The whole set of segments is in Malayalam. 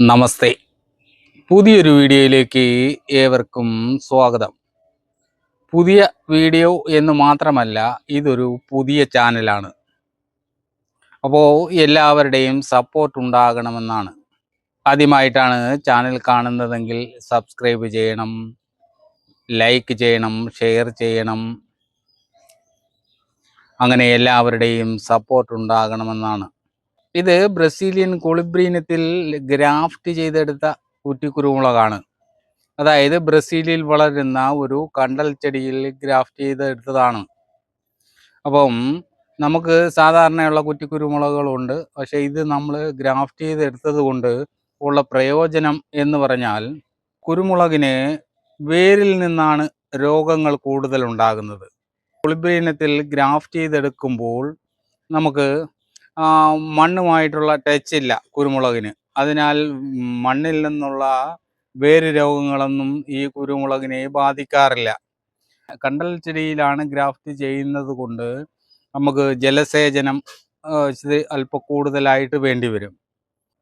നമസ്തേ. പുതിയൊരു വീഡിയോയിലേക്ക് ഏവർക്കും സ്വാഗതം. പുതിയ വീഡിയോ എന്ന് മാത്രമല്ല ഇതൊരു പുതിയ ചാനലാണ്. അപ്പോൾ എല്ലാവരുടെയും സപ്പോർട്ട് ഉണ്ടാകണമെന്നാണ്. ആദ്യമായിട്ടാണ് ചാനൽ കാണുന്നതെങ്കിൽ സബ്സ്ക്രൈബ് ചെയ്യണം ലൈക്ക് ചെയ്യണം ഷെയർ ചെയ്യണം. അങ്ങനെ എല്ലാവരുടെയും സപ്പോർട്ട് ഉണ്ടാകണമെന്നാണ്. ഇത് ബ്രസീലിയൻ കൊളിബ്രീനത്തിൽ ഗ്രാഫ്റ്റ് ചെയ്തെടുത്ത കുറ്റിക്കുരുമുളകാണ്. അതായത് ബ്രസീലിൽ വളരുന്ന ഒരു കണ്ടൽ ചെടിയിൽ ഗ്രാഫ്റ്റ് ചെയ്തെടുത്തതാണ്. അപ്പം നമുക്ക് സാധാരണയുള്ള കുറ്റിക്കുരുമുളകുകളുണ്ട്. പക്ഷേ ഇത് നമ്മൾ ഗ്രാഫ്റ്റ് ചെയ്തെടുത്തത് കൊണ്ട് ഉള്ള പ്രയോജനം എന്ന് പറഞ്ഞാൽ കുരുമുളകിന് വേരിൽ നിന്നാണ് രോഗങ്ങൾ കൂടുതൽ ഉണ്ടാകുന്നത് കുളിബ്രീനത്തിൽ ഗ്രാഫ്റ്റ് ചെയ്തെടുക്കുമ്പോൾ നമുക്ക് മണ്ണുമായിട്ടുള്ള ടച്ച് ഇല്ല കുരുമുളകിന്. അതിനാൽ മണ്ണിൽ നിന്നുള്ള വേര് രോഗങ്ങളൊന്നും ഈ കുരുമുളകിനെ ബാധിക്കാറില്ല. കണ്ടൽ ചെടിയിലാണ് ഗ്രാഫ്റ്റ് ചെയ്യുന്നത് കൊണ്ട് നമുക്ക് ജലസേചനം അല്പ കൂടുതലായിട്ട് വേണ്ടി വരും.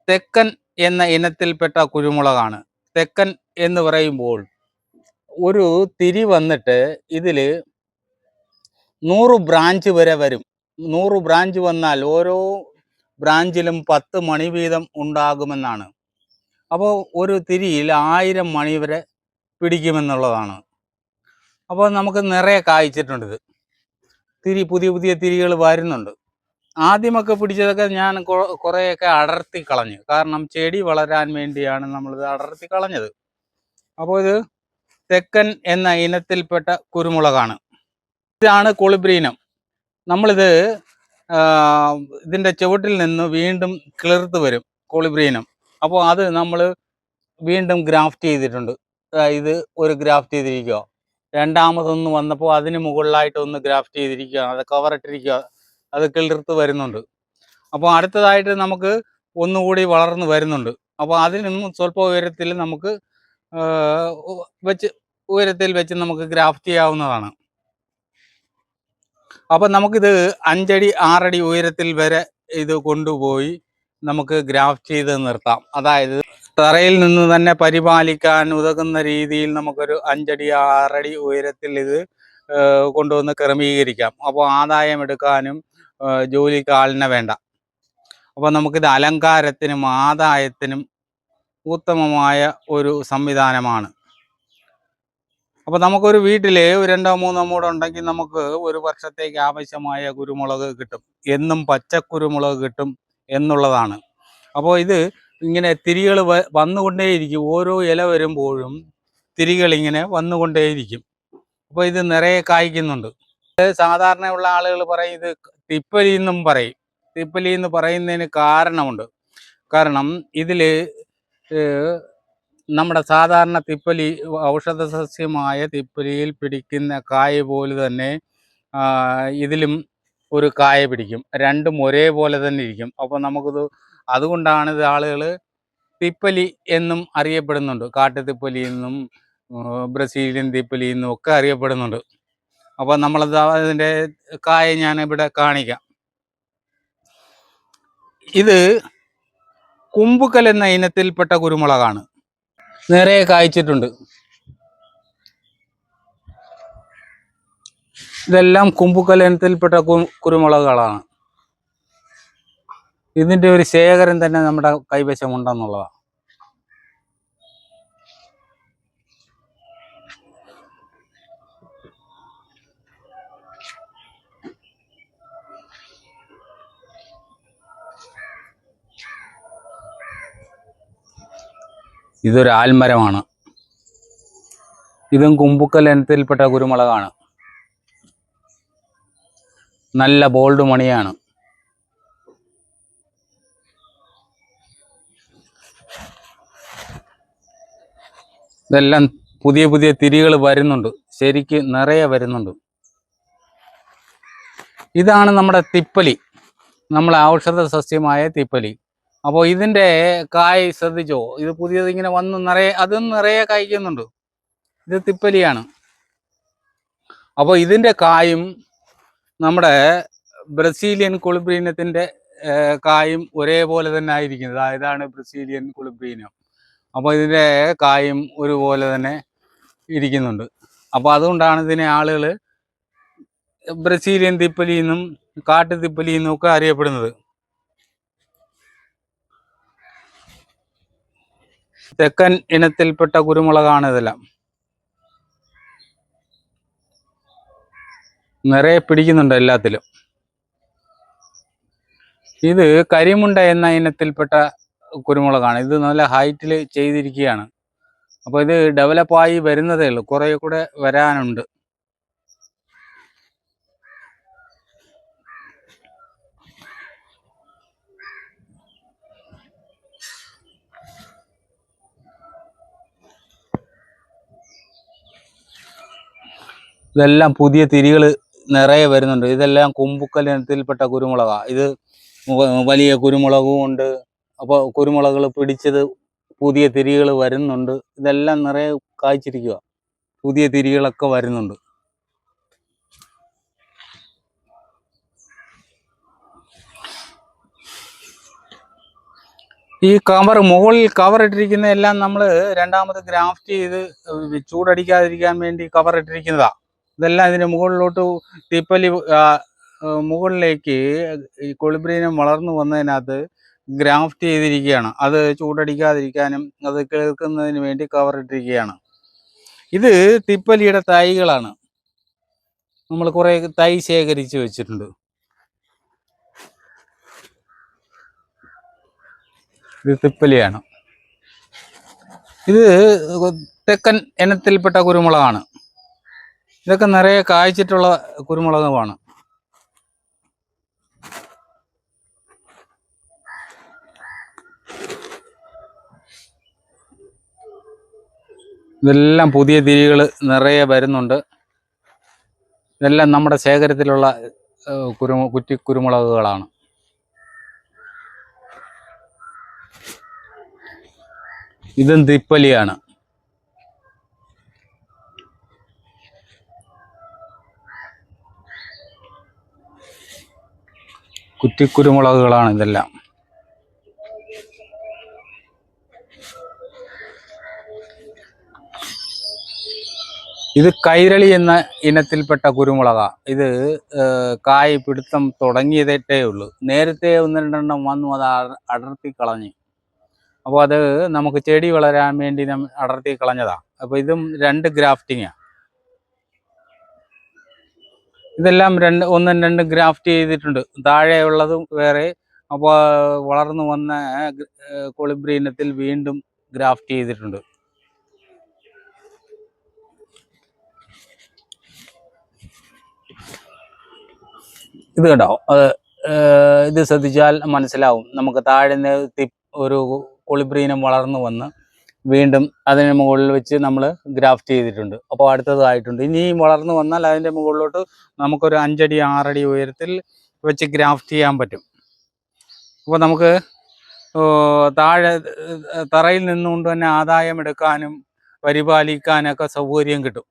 തെക്കൻ എന്ന ഇനത്തിൽപ്പെട്ട കുരുമുളകാണ്. തെക്കൻ എന്ന് പറയുമ്പോൾ ഒരു തിരി വന്നിട്ട് ഇതിൽ നൂറ് ബ്രാഞ്ച് വരെ വരും. നൂറ് ബ്രാഞ്ച് വന്നാൽ ഓരോ ബ്രാഞ്ചിലും പത്ത് മണി വീതം ഉണ്ടാകുമെന്നാണ്. അപ്പോൾ ഒരു തിരിയിൽ ആയിരം മണി വരെ പിടിക്കുമെന്നുള്ളതാണ്. അപ്പോൾ നമുക്ക് നിറയെ കായ്ച്ചിട്ടുണ്ട് തിരി പുതിയ പുതിയ തിരികൾ വരുന്നുണ്ട്. ആദ്യമൊക്കെ പിടിച്ചതൊക്കെ ഞാൻ കുറേയൊക്കെ അടർത്തി കളഞ്ഞു. കാരണം ചെടി വളരാൻ വേണ്ടിയാണ് നമ്മളിത് അടർത്തി കളഞ്ഞത്. അപ്പോൾ ഇത് തെക്കൻ എന്ന ഇനത്തിൽപ്പെട്ട കുരുമുളകാണ്. ഇതാണ് കൊളിബ്രീനം. നമ്മളിത് ഇതിന്റെ ചുവട്ടിൽ നിന്ന് വീണ്ടും കിളിർത്ത് വരും കോളിബ്രീനം. അപ്പോൾ അത് നമ്മൾ വീണ്ടും ഗ്രാഫ്റ്റ് ചെയ്തിട്ടുണ്ട്. ഇത് ഒരു ഗ്രാഫ്റ്റ് ചെയ്തിരിക്കുക രണ്ടാമതൊന്ന് വന്നപ്പോൾ അതിന് മുകളിലായിട്ട് ഒന്ന് ഗ്രാഫ്റ്റ് ചെയ്തിരിക്കുക അത് കവറിട്ടിരിക്കുക അത് കിളിർത്ത് വരുന്നുണ്ട്. അപ്പോൾ അടുത്തതായിട്ട് നമുക്ക് ഒന്നുകൂടി വളർന്ന് വരുന്നുണ്ട്. അപ്പോൾ അതിനും സ്വല്പ ഉയരത്തിൽ നമുക്ക് വെച്ച് ഉയരത്തിൽ വെച്ച് നമുക്ക് ഗ്രാഫ്റ്റ് ചെയ്യാവുന്നതാണ്. അപ്പൊ നമുക്കിത് അഞ്ചടി ആറടി ഉയരത്തിൽ വരെ ഇത് കൊണ്ടുപോയി നമുക്ക് ഗ്രാഫ് ചെയ്ത് നിർത്താം. അതായത് തറയിൽ നിന്ന് തന്നെ പരിപാലിക്കാൻ ഉതകുന്ന രീതിയിൽ നമുക്കൊരു അഞ്ചടി ആറടി ഉയരത്തിൽ ഇത് കൊണ്ടുവന്ന് ക്രമീകരിക്കാം. അപ്പോൾ ആദായം എടുക്കാനും ജോലിക്ക് വേണ്ട. അപ്പോൾ നമുക്കിത് അലങ്കാരത്തിനും ആദായത്തിനും ഉത്തമമായ ഒരു സംവിധാനമാണ്. അപ്പോൾ നമുക്കൊരു വീട്ടിൽ രണ്ടോ മൂന്നോ മൂടോ ഉണ്ടെങ്കിൽ നമുക്ക് ഒരു വർഷത്തേക്ക് ആവശ്യമായ കുരുമുളക് കിട്ടും. എന്നും പച്ചക്കുരുമുളക് കിട്ടും എന്നുള്ളതാണ്. അപ്പോൾ ഇത് ഇങ്ങനെ തിരികൾ വന്നുകൊണ്ടേയിരിക്കും. ഓരോ ഇല വരുമ്പോഴും തിരികൾ ഇങ്ങനെ വന്നുകൊണ്ടേയിരിക്കും. അപ്പോൾ ഇത് നിറയെ കായ്ക്കുന്നുണ്ട്. സാധാരണയുള്ള ആളുകൾ പറയും ഇത് തിപ്പലി എന്നും പറയും. തിപ്പലി എന്ന് പറയുന്നതിന് കാരണമുണ്ട്. കാരണം ഇതിൽ നമ്മുടെ സാധാരണ തിപ്പലി ഔഷധ സസ്യമായ തിപ്പലിയിൽ പിടിക്കുന്ന കായ പോലെ തന്നെ ഇതിലും ഒരു കായ പിടിക്കും. രണ്ടും ഒരേപോലെ തന്നെ ഇരിക്കും. അപ്പോൾ നമുക്കിത് അതുകൊണ്ടാണ് ഇത് ആളുകൾ തിപ്പലി എന്നും അറിയപ്പെടുന്നുണ്ട്. കാട്ടുതിപ്പലി എന്നും ബ്രസീലിയൻ തിപ്പലി എന്നും ഒക്കെ അറിയപ്പെടുന്നുണ്ട്. അപ്പോൾ നമ്മളത് അതിന്റെ കായ ഞാൻ ഇവിടെ കാണിക്കാം. ഇത് കുമ്പുക്കൽ എന്ന ഇനത്തിൽപ്പെട്ട കുരുമുളകാണ്. നിറയെ കായ്ച്ചിട്ടുണ്ട്. ഇതെല്ലാം കുമ്പുക്കൽ ഇനത്തിൽപ്പെട്ട കുരുമുളകുകളാണ്. ഇതിന്റെ ഒരു ശേഖരം തന്നെ നമ്മുടെ കൈവശം ഇതൊരു ആൽമരമാണ്. ഇതും കുമ്പുക്കൽ ഇനത്തിൽപ്പെട്ട കുരുമുളകാണ്. നല്ല ബോൾഡ് മണിയാണ്. ഇതെല്ലാം പുതിയ പുതിയ തിരികൾ വരുന്നുണ്ട്. ശരിക്ക് നിറയെ വരുന്നുണ്ട്. ഇതാണ് നമ്മുടെ തിപ്പലി. നമ്മളെ ഔഷധ സസ്യമായ തിപ്പലി. അപ്പോൾ ഇതിന്റെ കായ് ശ്രദ്ധിച്ചോ? ഇത് പുതിയത് ഇങ്ങനെ വന്ന് നിറയെ അതും നിറയെ കായ്ക്കുന്നുണ്ട്. ഇത് തിപ്പലിയാണ്. അപ്പോൾ ഇതിന്റെ കായും നമ്മുടെ ബ്രസീലിയൻ കുളിബ്രീനത്തിന്റെ കായും ഒരേപോലെ തന്നെ ആയിരിക്കുന്നത്. ഇതാണ് ബ്രസീലിയൻ കുളിബ്രീനം. അപ്പോൾ ഇതിന്റെ കായും ഒരുപോലെ തന്നെ ഇരിക്കുന്നുണ്ട്. അപ്പോൾ അതുകൊണ്ടാണ് ഇതിനെ ആളുകൾ ബ്രസീലിയൻ തിപ്പലി എന്നും കാട്ടു ഒക്കെ അറിയപ്പെടുന്നത്. തെക്കൻ ഇനത്തിൽപ്പെട്ട കുരുമുളകാണ് ഇതെല്ലാം. നിറയെ പിടിക്കുന്നുണ്ട് എല്ലാത്തിലും. ഇത് കരിമുണ്ട എന്ന ഇനത്തിൽപ്പെട്ട കുരുമുളകാണ്. ഇത് നല്ല ഹൈറ്റിൽ ചെയ്തിരിക്കുകയാണ്. അപ്പോൾ ഇത് ഡെവലപ്പായി വരുന്നതേ ഉള്ളൂ. കുറേ കൂടെ വരാനുണ്ട്. ഇതെല്ലാം പുതിയ തിരികൾ നിറയെ വരുന്നുണ്ട്. ഇതെല്ലാം കുമ്പുക്കൽ ഇനത്തിൽപ്പെട്ട കുരുമുളകാ. ഇത് വലിയ കുരുമുളകും ഉണ്ട്. അപ്പോൾ കുരുമുളകൾ പിടിച്ചത് പുതിയ തിരികൾ വരുന്നുണ്ട്. ഇതെല്ലാം നിറയെ കായ്ച്ചിരിക്കുക പുതിയ തിരികളൊക്കെ വരുന്നുണ്ട്. ഈ കവർ മുകളിൽ കവർ ഇട്ടിരിക്കുന്ന എല്ലാം നമ്മൾ രണ്ടാമത് ഗ്രാഫ്റ്റ് ചെയ്ത് ചൂടടിക്കാതിരിക്കാൻ വേണ്ടി കവർ ഇട്ടിരിക്കുന്നതാ. ഇതെല്ലാം ഇതിന്റെ മുകളിലോട്ട് തീപ്പലി മുകളിലേക്ക് ഈ കൊളിബ്രീനം വളർന്നു വന്നതിനകത്ത് ഗ്രാഫ്റ്റ് ചെയ്തിരിക്കുകയാണ്. അത് ചൂടടിക്കാതിരിക്കാനും അത് കേൾക്കുന്നതിന് വേണ്ടി കവറിട്ടിരിക്കുകയാണ് ഇത് തിപ്പലിയുടെ തൈകളാണ്. നമ്മൾ കുറെ തൈ ശേഖരിച്ച് വെച്ചിട്ടുണ്ട്. ഇത് തിപ്പലിയാണ്. ഇത് തെക്കൻ ഇനത്തിൽപ്പെട്ട കുരുമുളകാണ്. ഇതൊക്കെ നിറയെ കായ്ച്ചിട്ടുള്ള കുരുമുളകുമാണ്. ഇതെല്ലാം പുതിയ തിരികൾ നിറയെ വരുന്നുണ്ട്. ഇതെല്ലാം നമ്മുടെ ശേഖരത്തിലുള്ള കുരു കുറ്റി കുരുമുളകുകളാണ്. ഇതും തിപ്പലിയാണ്. കുറ്റിക്കുരുമുളകുകളാണ് ഇതെല്ലാം. ഇത് കൈരളി എന്ന ഇനത്തിൽപ്പെട്ട കുരുമുളക. ഇത് കായ് പിടുത്തം തുടങ്ങിയതേ ഉള്ളൂ. നേരത്തെ ഒന്ന് രണ്ടെണ്ണം വന്നു അത് അടർത്തി കളഞ്ഞു. അപ്പോൾ അത് നമുക്ക് ചെടി വളരാൻ വേണ്ടി അടർത്തി കളഞ്ഞതാണ് അപ്പോൾ ഇതും രണ്ട് ഗ്രാഫ്റ്റിങ്ങാ. ഇതെല്ലാം രണ്ട് ഒന്നും രണ്ടും ഗ്രാഫ്റ്റ് ചെയ്തിട്ടുണ്ട്. താഴെയുള്ളതും വേറെ. അപ്പോൾ വളർന്നു വന്ന കൊളിബ്രി ഇനത്തിൽ വീണ്ടും ഗ്രാഫ്റ്റ് ചെയ്തിട്ടുണ്ട്. ഇത് കണ്ടോ? ഇത് ശ്രദ്ധിച്ചാൽ മനസ്സിലാവും. നമുക്ക് താഴെ ഒരു കൊളിബ്രീനം വളർന്നു വന്ന് വീണ്ടും അതിന് മുകളിൽ വെച്ച് നമ്മൾ ഗ്രാഫ്റ്റ് ചെയ്തിട്ടുണ്ട്. അപ്പോൾ അടുത്തതായിട്ടുണ്ട്. ഇനിയും വളർന്നു വന്നാൽ അതിന്റെ മുകളിലോട്ട് നമുക്കൊരു അഞ്ചടി ആറടി ഉയരത്തിൽ വെച്ച് ഗ്രാഫ്റ്റ് ചെയ്യാൻ പറ്റും. അപ്പോൾ നമുക്ക് താഴെ തറയിൽ നിന്നുകൊണ്ട് തന്നെ ആദായം എടുക്കാനും പരിപാലിക്കാനൊക്കെ സൗകര്യം കിട്ടും.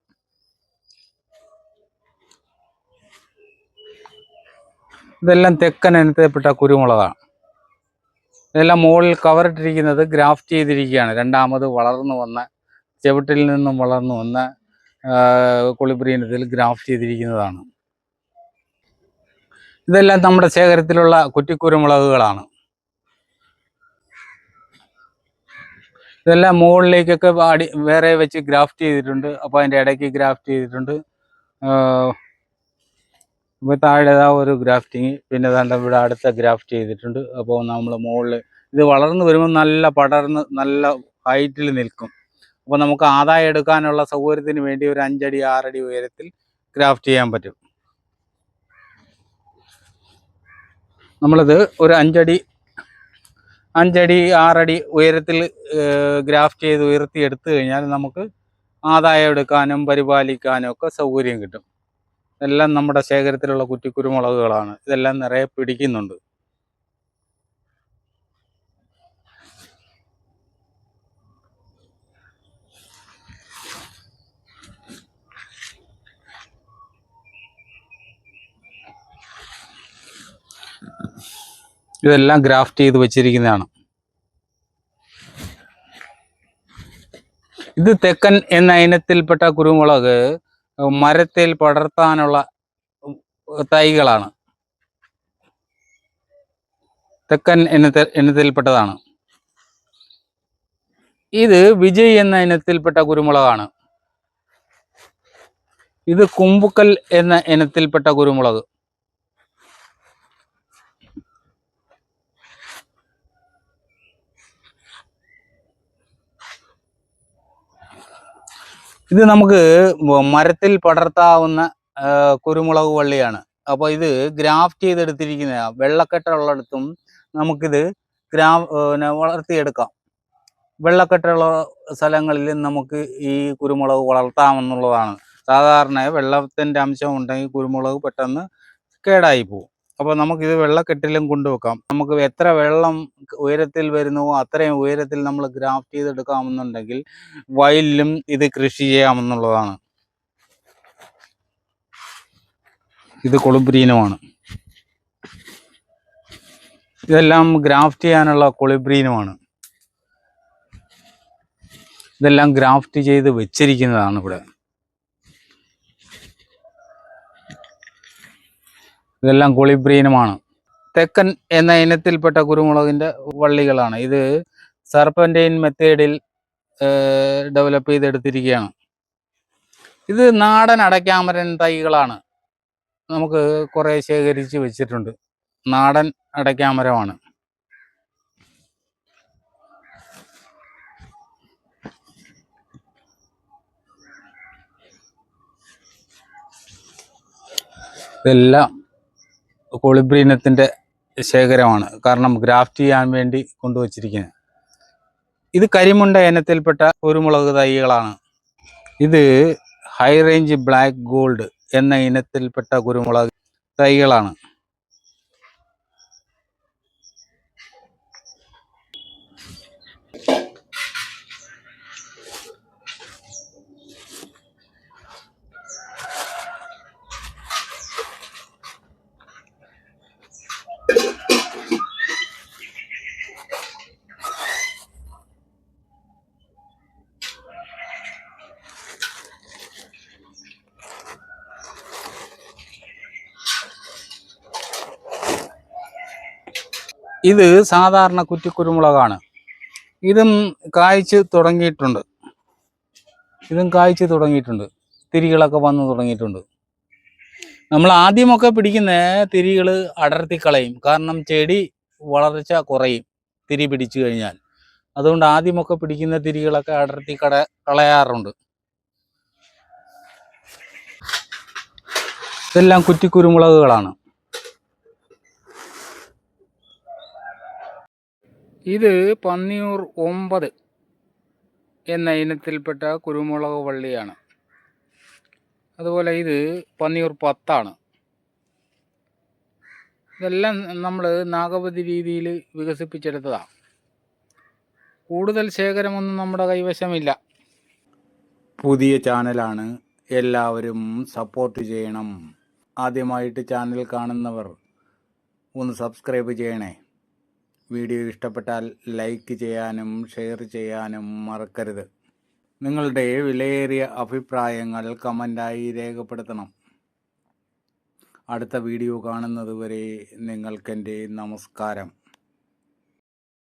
ഇതെല്ലാം തെക്കൻ ഇനത്തിൽപ്പെട്ട കുരുമുളകാണ്. ഇതെല്ലാം മുകളിൽ കവറിട്ടിരിക്കുന്നത് ഗ്രാഫ്റ്റ് ചെയ്തിരിക്കുകയാണ്. രണ്ടാമത് വളർന്നു വന്ന ചെവിട്ടിൽ നിന്നും വളർന്നു വന്ന കുളിബ്രി ഇനത്തിൽ ഗ്രാഫ്റ്റ് ചെയ്തിരിക്കുന്നതാണ്. ഇതെല്ലാം നമ്മുടെ ശേഖരത്തിലുള്ള കുറ്റിക്കുരുമുളകുകളാണ്. ഇതെല്ലാം മുകളിലേക്കൊക്കെ അടി വേറെ വെച്ച് ഗ്രാഫ്റ്റ് ചെയ്തിട്ടുണ്ട്. അപ്പോൾ അതിന്റെ ഇടയ്ക്ക് ഗ്രാഫ്റ്റ് ചെയ്തിട്ടുണ്ട്. ഇപ്പോൾ താഴെ ഒരു ഗ്രാഫ്റ്റിങ് പിന്നെ ദാണ്ട ഇവിടെ അടുത്ത ഗ്രാഫ്റ്റ് ചെയ്തിട്ടുണ്ട്. അപ്പോൾ നമ്മൾ മുകളിൽ ഇത് വളർന്നു വരുമ്പോൾ നല്ല പടർന്ന് നല്ല ഹൈറ്റിൽ നിൽക്കും. അപ്പോൾ നമുക്ക് ആദായം എടുക്കാനുള്ള സൗകര്യത്തിന് വേണ്ടി ഒരു അഞ്ചടി ആറടി ഉയരത്തിൽ ഗ്രാഫ്റ്റ് ചെയ്യാൻ പറ്റും. നമ്മളിത് ഒരു അഞ്ചടി അഞ്ചടി ആറടി ഉയരത്തിൽ ഗ്രാഫ്റ്റ് ചെയ്ത് ഉയർത്തി എടുത്തു കഴിഞ്ഞാൽ നമുക്ക് ആദായം എടുക്കാനും പരിപാലിക്കാനും ഒക്കെ സൗകര്യം കിട്ടും. ഇതെല്ലാം നമ്മുടെ ശേഖരത്തിലുള്ള കുറ്റിക്കുരുമുളകുകളാണ്. ഇതെല്ലാം നിറയെ പിടിക്കുന്നുണ്ട്. ഇതെല്ലാം ഗ്രാഫ്റ്റ് ചെയ്ത് വെച്ചിരിക്കുന്നതാണ്. ഇത് തെക്കൻ എന്ന ഇനത്തിൽപ്പെട്ട കുരുമുളക് മരത്തിൽ പടർത്താനുള്ള തൈകളാണ്. തെക്കൻ ഇനത്തെ ഇനത്തിൽപ്പെട്ടതാണ്. ഇത് വിജയ് എന്ന ഇനത്തിൽപ്പെട്ട കുരുമുളകാണ്. ഇത് കുമ്പുക്കൽ എന്ന ഇനത്തിൽപ്പെട്ട കുരുമുളക്. ഇത് നമുക്ക് മരത്തിൽ പടർത്താവുന്ന കുരുമുളക് വള്ളിയാണ്. അപ്പോൾ ഇത് ഗ്രാഫ്റ്റ് ചെയ്തെടുത്തിരിക്കുന്ന വെള്ളക്കെട്ടുള്ളിടത്തും നമുക്കിത് ഗ്രാ പിന്നെ വളർത്തിയെടുക്കാം. വെള്ളക്കെട്ടുള്ള സ്ഥലങ്ങളിൽ നമുക്ക് ഈ കുരുമുളക് വളർത്താമെന്നുള്ളതാണ്. സാധാരണ വെള്ളത്തിന്റെ അംശം ഉണ്ടെങ്കിൽ കുരുമുളക് പെട്ടെന്ന് കേടായി പോകും അപ്പോൾ നമുക്കിത് വെള്ളക്കെട്ടിലും കൊണ്ടുവെക്കാം. നമുക്ക് എത്ര വെള്ളം ഉയരത്തിൽ വരുന്നുവോ അത്രയും ഉയരത്തിൽ നമ്മൾ ഗ്രാഫ്റ്റ് ചെയ്തെടുക്കാമെന്നുണ്ടെങ്കിൽ വയലിലും ഇത് കൃഷി ചെയ്യാമെന്നുള്ളതാണ്. ഇത് കൊളുബ്രീനുമാണ്. ഇതെല്ലാം ഗ്രാഫ്റ്റ് ചെയ്യാനുള്ള കൊളിബ്രീനുമാണ്. ഇതെല്ലാം ഗ്രാഫ്റ്റ് ചെയ്ത് വെച്ചിരിക്കുന്നതാണ് ഇവിടെ. ഇതെല്ലാം കൊളിബ്രീനമാണ്. തെക്കൻ എന്ന ഇനത്തിൽപ്പെട്ട കുരുമുളകിന്റെ വള്ളികളാണ്. ഇത് സർപ്പന്റൈൻ മെത്തേഡിൽ ഡെവലപ്പ് ചെയ്തെടുത്തിരിക്കുകയാണ്. ഇത് നാടൻ അടയ്ക്കാമരൻ തൈകളാണ്. നമുക്ക് കുറേ ശേഖരിച്ച് വെച്ചിട്ടുണ്ട്. നാടൻ അടയ്ക്കാമരമാണ്. ഇതെല്ലാം കൊളിബ്രീനത്തിന്റെ ശേഖരമാണ് കാരണം ഗ്രാഫ്റ്റ് ചെയ്യാൻ വേണ്ടി കൊണ്ടുവച്ചിരിക്കുന്നത്. ഇത് കരിമുണ്ട ഇനത്തിൽപ്പെട്ട കുരുമുളക് തൈകളാണ്. ഇത് ഹൈ റേഞ്ച് ബ്ലാക്ക് ഗോൾഡ് എന്ന ഇനത്തിൽപ്പെട്ട കുരുമുളക് തൈകളാണ്. ഇത് സാധാരണ കുറ്റിക്കുരുമുളകാണ്. ഇതും കായ്ച്ച് തുടങ്ങിയിട്ടുണ്ട്. ഇതും കായ്ച്ച് തുടങ്ങിയിട്ടുണ്ട്. തിരികളൊക്കെ വന്ന് തുടങ്ങിയിട്ടുണ്ട്. നമ്മൾ ആദ്യമൊക്കെ പിടിക്കുന്ന തിരികൾ അടർത്തി കളയും. കാരണം ചെടി വളർച്ച കുറയും തിരി പിടിച്ചു കഴിഞ്ഞാൽ. അതുകൊണ്ട് ആദ്യമൊക്കെ പിടിക്കുന്ന തിരികളൊക്കെ അടർത്തി കട കളയാറുണ്ട്. ഇതെല്ലാം കുറ്റിക്കുരുമുളകുകളാണ്. ഇത് പന്നിയൂർ ഒമ്പത് എന്ന ഇനത്തിൽപ്പെട്ട കുരുമുളക് വള്ളിയാണ് അതുപോലെ ഇത് പന്നിയൂർ പത്താണ്. ഇതെല്ലാം നമ്മൾ നാഗവതി രീതിയിൽ വികസിപ്പിച്ചെടുത്തതാണ്. കൂടുതൽ ശേഖരമൊന്നും നമ്മുടെ കൈവശമില്ല. പുതിയ ചാനലാണ് എല്ലാവരും സപ്പോർട്ട് ചെയ്യണം. ആദ്യമായിട്ട് ചാനൽ കാണുന്നവർ ഒന്ന് സബ്സ്ക്രൈബ് ചെയ്യണേ. വീഡിയോ ഇഷ്ടപ്പെട്ടാൽ ലൈക്ക് ചെയ്യാനും ഷെയർ ചെയ്യാനും മറക്കരുത്. നിങ്ങളുടെ വിലയേറിയ അഭിപ്രായങ്ങൾ കമന്റായി രേഖപ്പെടുത്തണം. അടുത്ത വീഡിയോ കാണുന്നതുവരെ നിങ്ങൾക്കെന്റെ നമസ്കാരം.